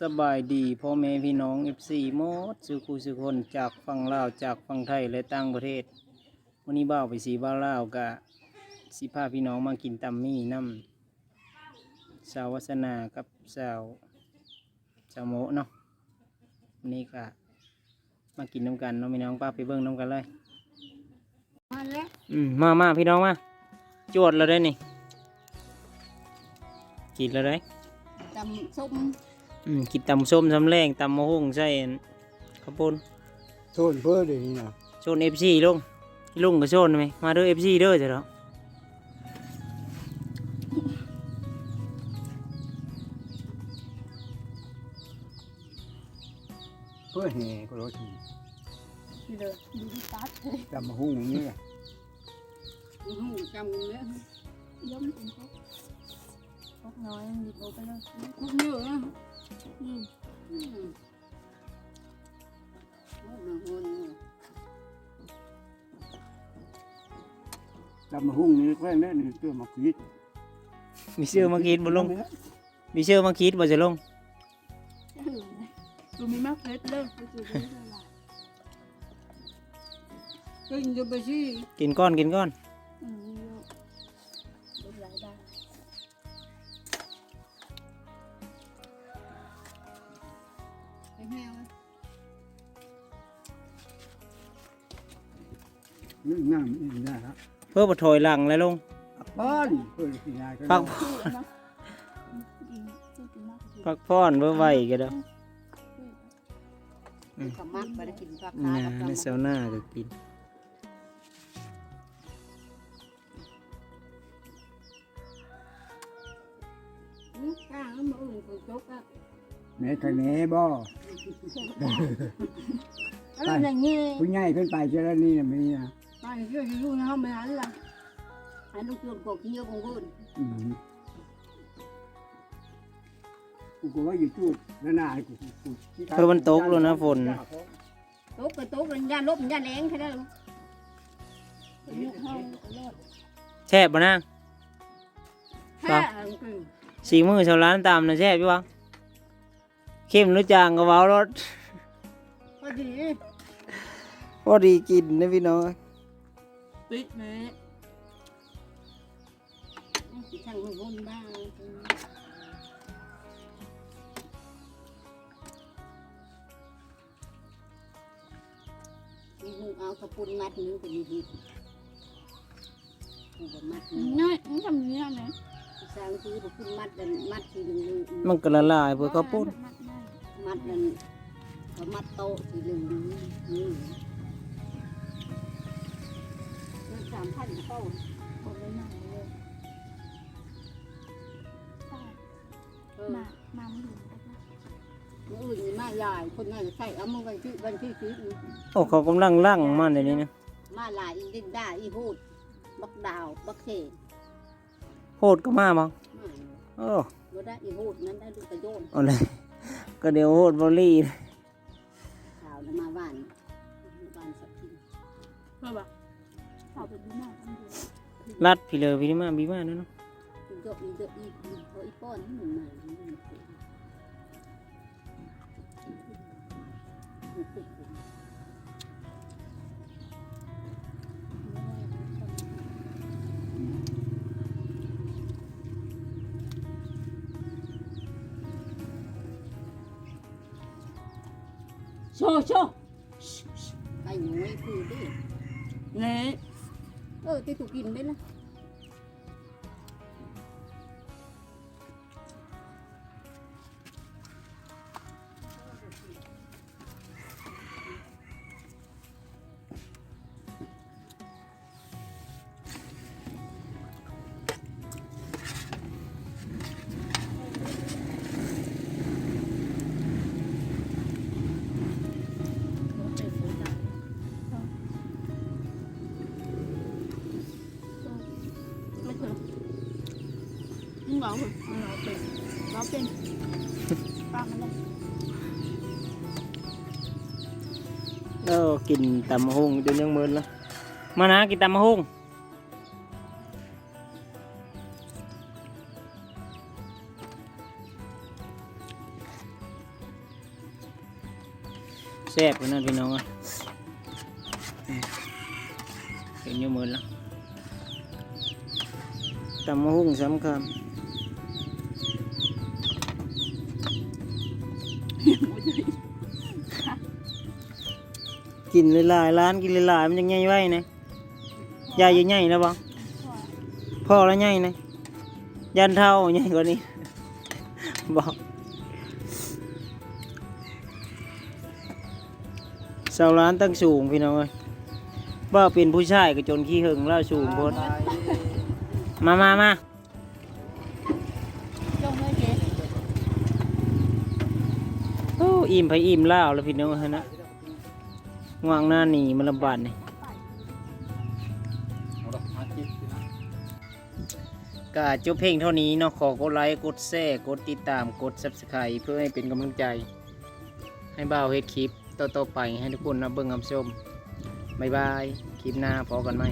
สบายดีพ่อแม่พี่น้องเอฟซีหมดสุขุสุคนจากฝั่งลาวจากฝั่งไทยและต่างประเทศวันนี้บ่าวไปสีบ้าวลาวกะสิพาพี่น้องมากินตัมมี่น้ำสาววัสนากับสาวสาวโมเนาะวันนี้กะมากินน้ำกันเนาะพี่น้องป้าไปเบิ้งน้ำกันเลย มาแล้วอืมมามาพี่น้องมาจวดแล้วได้นี่กินแล้วได้ตำส้ม อืมกินตำส้มตำแรงตำมะฮุ่งใส่อันข้าวปุ้นโทนเพื่อเดี๋ยวนี้นะโซนเอฟซีลุงลุงก็โซนไหมมาเด้อเอฟซีเด้อจ้ะเนาะเพื่อแห่ก็รถนี่เลยดูที่ตัดเลยจำมาหุ้งอย่างนี้อะดูหูจำเลยย้อมเป็นพวกพวกน้อยมีโตไปเลยพวกเยอะนะ อืมอืมโอ้โหโหโหจำมาหุ้งนี่แค่นั้นนี่ตัวมาคิดมีเชื่อมาคิดบ่ลุงมีเชื่อมาคิดบ่จะลุงดูมีมากเพชรเลยไปสู่ไปตลาดกินจะไปสิกินก้อนกินก้อน นี่น้ำนี่นะครับเพื่อบ่ถอยหลังแล้วลุงบ้านเพื่อสิยายก็พักได้ชื่ออะไรนะกินชื่อกินมากพักผ่อนเพื่อไหวก็ได้อขมักไปได้กินผักนะขากับในกำเซาหน้าก็กินอืมข้างแล้วมืออื่นคนจกอะแม่ทะเลบ่แล้วอย่างงี้ผู้ใหญ่ขึ้นไปเจริญนี่นะมีนะ ไปเชื่ออยู่นะเขาไม่หันละหันลูกเตือนกบเยอะของคนอืมกูก็ว่าอยู่ตู้นั่นน่ะกูกูที่เพื่อมันตกแล้วนะฝนตกก็ตกเป็นยาลบเป็นยาแรงแค่นั้นยุกเฮาลอดแช่บบ่นางแค่อืมสีมือชาวร้านตามนะแช่บอยู่วะเข้มหรือจางก็เว้ารถพอดีพอดีกินนะพี่น้อง ปิดแม่ช่างมือคนบ้างมีหูเอากระปุนมัดนึงเป็นดีหูบมัดนึงง่ายมันทำอย่างนี้ไหมสร้างที่กระปุนมัดดันมัดทีหนึ่งเลยมันก็ละลายเพื่อข้าวปุ้นมัดดันเขามัดโต๊ะทีหนึ่งนี่ามพันโต๊ะบอกเลยหน่อยเลยเออมามาไม่ถึงก็ได้คนอื่นนี่มาหลายคนน่าจะใส่เอามาไว้ที่บันที่ซื้อโอ้เขากำลังลั่งมันเดี๋ยวนี้นะมาหลายอีดินได้อีพูด บักดาว บักเขนโพดก็มาบ้างโอ้บ่ได้อีพูดนั้นได้ลูกกระโยนเอาเลย ก็เดี๋ยวโพดบอลลี่ข่ รัดพี่เลยพี่นี่มาบีมาเนาะอีเดอะอีเดอะอีอีพออีป้อนนี่มันมาโชว์โชว์ไอ้หนูไอ้คือดิเนี่ยเออที่ถูกกินได้ละ มึงบอกเหรอเราเป็นเราเป็นป้ามันเลยเออกินตำมะฮุ่งจนยังมึนแล้วมานะกินตำมะฮุงแซ่บกันนั่นพี่น้องอะอืมเห็นยู่มือแล้วตำมะฮุ่งสำคัญ กินหลายๆร้านกินหลายๆมันยังไงไว้นะยายยังไงนะบ้างพ่อแล้วไงนะยันเท่าไงกว่านี้บอกเสาร้านตั้งสูงพี่น้องเอ้ยว่าเป็นผู้ชายก็จนขี้หึงแล้วสูงโพดมามามาจงเลยเจ๊โอ้อิ่มไปอิ่มเล่าวแล้วพี่น้องเอ้ยนะ วางหน้าหนีมันลำบากนี่เอาดอกมาคิดสินะก็จบเพลงเท่านี้เนาะขอกดไลค์กดแชร์กดติดตามกด subscribe เพื่อให้เป็นกำลังใจ ให้บ่าวเฮ็ดคลิปต่อๆไปให้ทุกคนนะเบิ่งคำชมบ๊ายบาย คลิปหน้าพอกันไหม